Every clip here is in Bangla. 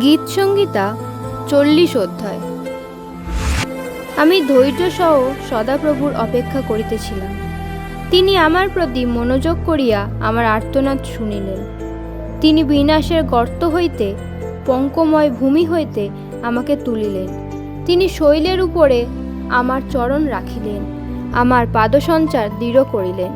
গীত সংগীতা চল্লিশ অধ্যায়। আমি ধৈর্য সহ সদাপ্রভুর অপেক্ষা করিতেছিলাম। তিনি আমার প্রতি মনোযোগ করিয়া আমার আর্তনাদ শুনিলেন। তিনি বিনাশের গর্ত হইতে, পঙ্কময় ভূমি হইতে আমাকে তুলিলেন। তিনি শৈলের উপরে আমার চরণ রাখিলেন, আমার পাদসঞ্চার দৃঢ় করিলেন।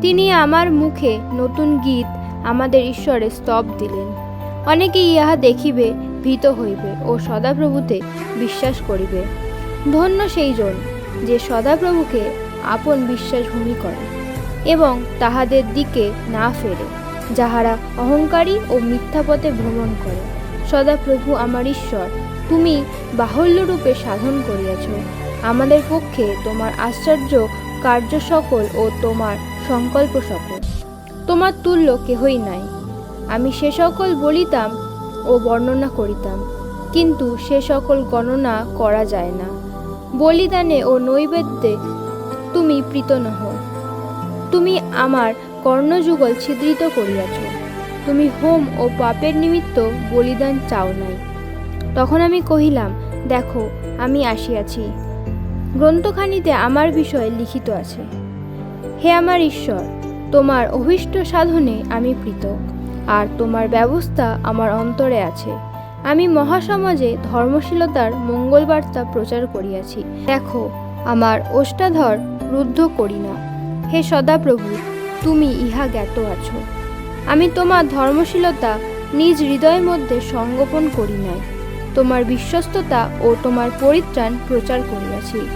তিনি আমার মুখে নতুন গীত আমাদের ঈশ্বরে স্তব দিলেন। অনেকে ইহা দেখিবে, ভীত হইবে ও সদাপ্রভুতে বিশ্বাস করিবে। ধন্য সেই জন যে সদাপ্রভুকে আপন বিশ্বাস ভূমি করে এবং তাহাদের দিকে না ফেরে, যাহারা অহংকারী ও মিথ্যা পথে ভ্রমণ করে। সদাপ্রভু আমার ঈশ্বর, তুমি বাহুল্যরূপে সাধন করিয়াছ। আমাদের পক্ষে তোমার আশ্চর্য কার্য সকল ও তোমার সংকল্প সকল। তোমার তুল্য কেহই নাই। আমি সে সকল বলিতাম ও বর্ণনা করিতাম, কিন্তু সে সকল গণনা করা যায় না। বলিদানে ও নৈবেদ্যে তুমি প্রীত নহ। তুমি আমার কর্ণযুগল ছিদ্রিত করিয়াছ। তুমি হোম ও পাপের নিমিত্ত বলিদান চাও নাই। তখন আমি কহিলাম, দেখো, আমি আসিয়াছি। গ্রন্থখানিতে আমার বিষয়ে লিখিত আছে। হে আমার ঈশ্বর, তোমার অভীষ্ট সাধনে আমি প্রীত। আর তোমার ব্যবস্থা আমার অন্তরে আছে। আমি মহাসমাজে ধর্মশীলতার মঙ্গলবার্তা প্রচার করিয়াছি। দেখো, আমার ওষ্ঠাধর রুদ্ধ করি না হে সদাপ্রভু, তুমি ইহা জ্ঞাত আছো। আমি তোমার ধর্মশীলতা নিজ হৃদয়ের মধ্যে সংগোপন করি নাই। তোমার বিশ্বস্ততা ও তোমার পরিত্রাণ প্রচার করিয়াছি।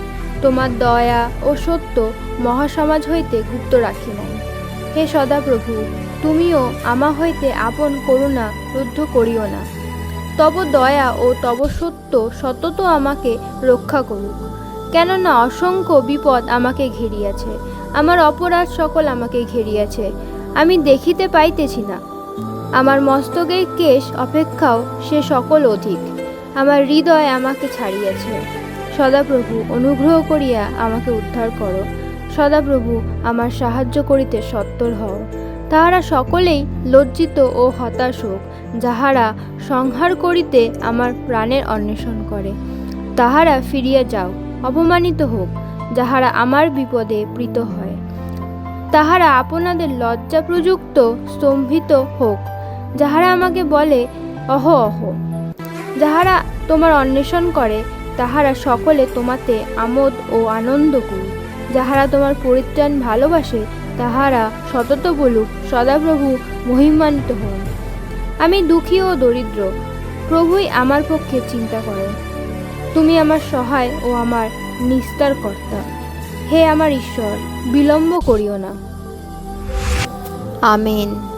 তোমার দয়া ও সত্য মহাসমাজ হইতে গুপ্ত রাখি নাই। হে সদাপ্রভু তুমিও আমা হইতে আপন করুণা রুদ্ধ করিও না। তব দয়া ও তব সত্য সতত আমাকে রক্ষা করুক। কেননা অসংখ্য বিপদ আমাকে ঘেরিয়াছে, আমার অপরাধ সকল আমাকে ঘেরিয়াছে, আমি দেখিতে পাইতেছি না। আমার মস্তকের কেশ অপেক্ষাও সে সকল অধিক, আমার হৃদয় আমাকে ছাড়িয়াছে। সদাপ্রভু, অনুগ্রহ করিয়া আমাকে উদ্ধার করো। সদাপ্রভু, আমার সাহায্য করিতে সত্তর হও। তাহারা সকলেই লজ্জিত ও হতাশ হোক, যাহারা সংহার করিতে আমার প্রাণের অন্বেষণ করে। তাহারা ফিরিয়া যাও, অপমানিত হোক, যাহারা আমার বিপদে প্রীত হয়। তাহারা আপনাদের লজ্জা প্রযুক্ত স্তম্ভিত হোক, যাহারা আমাকে বলে, অহ অহ। যাহারা তোমার অন্বেষণ করে, তাহারা সকলে তোমাতে আমোদ ও আনন্দ করুক। যাহারা তোমার পরিত্রাণ ভালোবাসে তাহারা সতত বলুক, সদাপ্রভু মহিমান্বিত হন। আমি দুঃখী ও দরিদ্র, প্রভুই আমার পক্ষে চিন্তা করেন। তুমি আমার সহায় ও আমার নিস্তার কর্তা। হে আমার ঈশ্বর, বিলম্ব করিও না। আমেন।